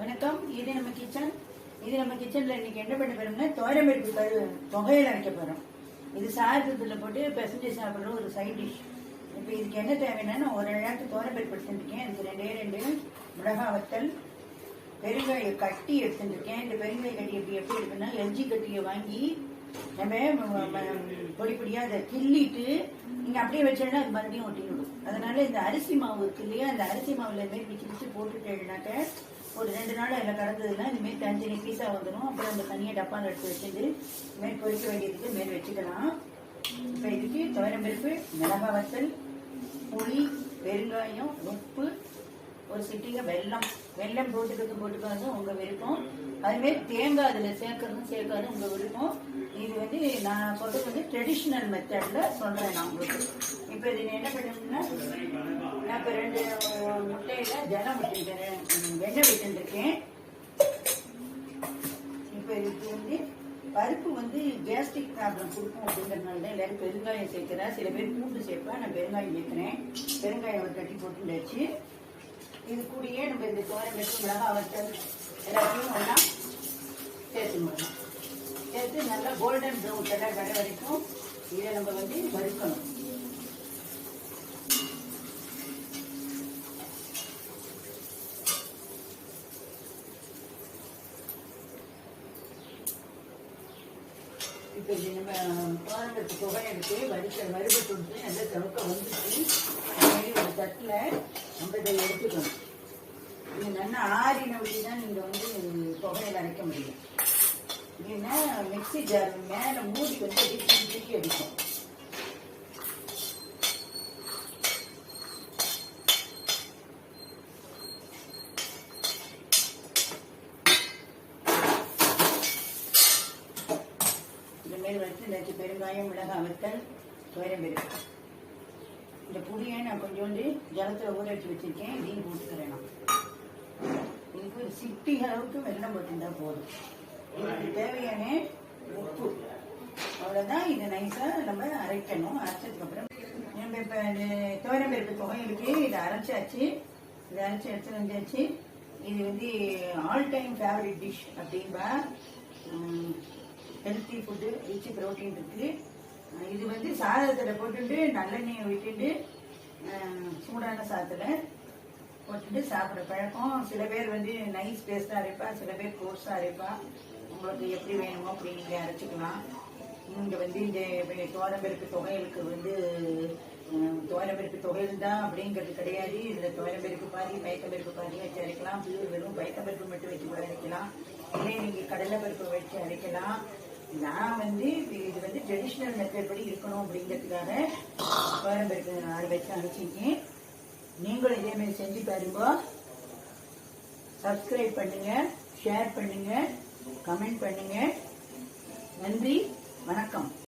வணக்கம். இது நம்ம கிச்சன் இது நம்ம கிச்சன்ல இன்னைக்கு என்ன பண்ண போறோம்னா தோரம்பருப்பு கழு தொகையில வைக்க போறோம். இது சாதத்துல போட்டு பிசைஞ்சு சாப்பிடுற ஒரு சைட் டிஷ் இப்போ இதுக்கு என்ன தேவைன்னா நான் ஒரு நேரத்து தோரம்பருப்பு எடுத்துருக்கேன். இதுக்கு ரெண்டே ரெண்டு மிளகா வத்தல் பெருங்காய கட்டி எடுத்துருக்கேன். இந்த பெருங்காய கட்டி எப்படி எப்படி இருக்குன்னா எல்ஜி கட்டியை வாங்கி நம்ம பொடி பொடியாக அதை கிள்ளிட்டு நீங்கள் அப்படியே வச்சோம்னா அது மறுபடியும் ஒட்டிடும் அதனால இந்த அரிசி மாவு இருக்கு இல்லையா அந்த அரிசி மாவுல இது மாதிரி பிச்சு பிச்சு போட்டுட்டேன்னாக்க ஒரு ரெண்டு நாள் அதில் கடந்ததுன்னா இந்த மாதிரி தனித்தனி பீஸா வந்துடும் அப்புறம் அந்த தனியாக டப்பாவில் எடுத்து வச்சுட்டு இது பொறிக்க வேண்டியதுக்கு மேல் வச்சுக்கலாம். இப்போ இதுக்கு துவரம்பருப்பு மிளகாய் வத்தல் புளி பெருங்காயம் உப்பு ஒரு சிட்டிகை வெல்லம். வெள்ளம் போட்டுக்கிறது போட்டுக்காது உங்கள் விருப்பம். அதுமாரி தேங்காய் அதில் சேர்க்கறதும் சேர்க்காது. உங்கள் விருப்பம். இது வந்து நான் சொல்றது வந்து ட்ரெடிஷ்னல் மெத்தடில் சொல்கிறேன் நான் உங்களுக்கு. இப்போ இது என்ன பண்ணணும்னா நான் இப்போ ரெண்டு முட்டையில் ஜலம் விட்டுருக்கேன் எண்ணெய் விட்டுருக்கேன் இப்போ இதுக்கு வந்து பருப்பு வந்து கேஸ்ட்ரிக் ப்ராப்ளம் கொடுக்கும் அப்படிங்கிறதுனால தான் எல்லாரும் பெருங்காயம் சேர்க்கிறேன் சில பேர் பூண்டு சேர்ப்பேன் நான் பெருங்காயம் சேர்க்குறேன். பெருங்காயம் ஒரு கட்டி போட்டு இது கூடயே நம்ம இந்த தோரை வெட்டி மிளகா வத்தல் எல்லாத்தையும் ஒன்றா சேர்த்து முடியும் நல்லா கோல்டன் ப்ரௌன் கலர் வர வரைக்கும் இதை நம்ம வந்து வறுக்கணும். இப்போ இது நம்ம பாருங்கிறது புகை எடுத்து வறுக்க வறுபட்டு விட்டு நல்லா தவுக்க வந்துட்டு அது ஒரு தட்டில் நம்ம இதை எடுத்துக்கணும். இது நல்லா ஆறின வழி தான் நீங்கள் வந்து புகையில அரைக்க முடியும். இல்லைன்னா மிக்சி ஜார் மேலே மூடி வந்து அப்படியே தூக்கி தூக்கி அடிக்கும். இந்த வச்சு இந்த பெருங்காயம் மிளகாய் வத்தல் துவரம் துவரம்பருப்பு இந்த புளியை நான் கொஞ்சோண்டு ஜலத்தில் ஊற வச்சு வச்சிருக்கேன். இதையும் போட்டுக்கிறேன் நான். இதுக்கு ஒரு சிட்டி அளவுக்கு வெள்ளம் போட்டிருந்தா போதும். தேவையான உப்பு. அவ்வளோதான் இதை நைஸாக நம்ம அரைக்கணும். அரைச்சதுக்கப்புறம் நம்ம இப்போ இந்த துவரம்பருப்பு துவையலுக்கு இதை அரைச்சாச்சு. இதை அரைச்சி எடுத்து வந்தாச்சு இது வந்து ஆல் டைம் ஃபேவரட் டிஷ் அப்படின்பா ஹெல்த்தி ஃபுட்டு ரிச் ப்ரோட்டீன் இருக்கு. இது வந்து சாதத்தில் போட்டுட்டு நல்லெண்ணெயை விட்டுட்டு சூடான சாதத்தில் போட்டுட்டு சாப்பிட்ற பழக்கம். சில பேர் வந்து நைஸ் பேஸ்டாக அரைப்பா சில பேர் கோர்ஸாக அரைப்பா. உங்களுக்கு எப்படி வேணுமோ அப்படி நீங்கள் அரைச்சிக்கலாம். இங்கே வந்து இந்த தோரம்பருப்பு தொகைகளுக்கு வந்து அஹ், துவரம்பருப்பு தொகையில் தான் அப்படிங்கிறது கிடையாது. இதில் துவரம்பருப்பு பாதி பயத்தம்பருப்பு பாதி வச்சு அரைக்கலாம். பியூர் வெறும் பயத்தம்பருப்பு மட்டும் வச்சு கூட அரைக்கலாம். இல்லை நீங்கள் கடலைப்பருப்பு வச்சு அரைக்கலாம். நான் வந்து இது வந்து ட்ரெடிஷ்னல் மெத்தட் படி இருக்கணும் அப்படிங்கிறதுக்காக துவரம்பருப்பு நான் வச்சு அரைச்சிருக்கேன். நீங்களும் இதேமாரி செஞ்சு பாருங்க. சப்ஸ்கிரைப் பண்ணுங்கள் ஷேர் பண்ணுங்கள் கமெண்ட் பண்ணுங்க. நன்றி. வணக்கம்.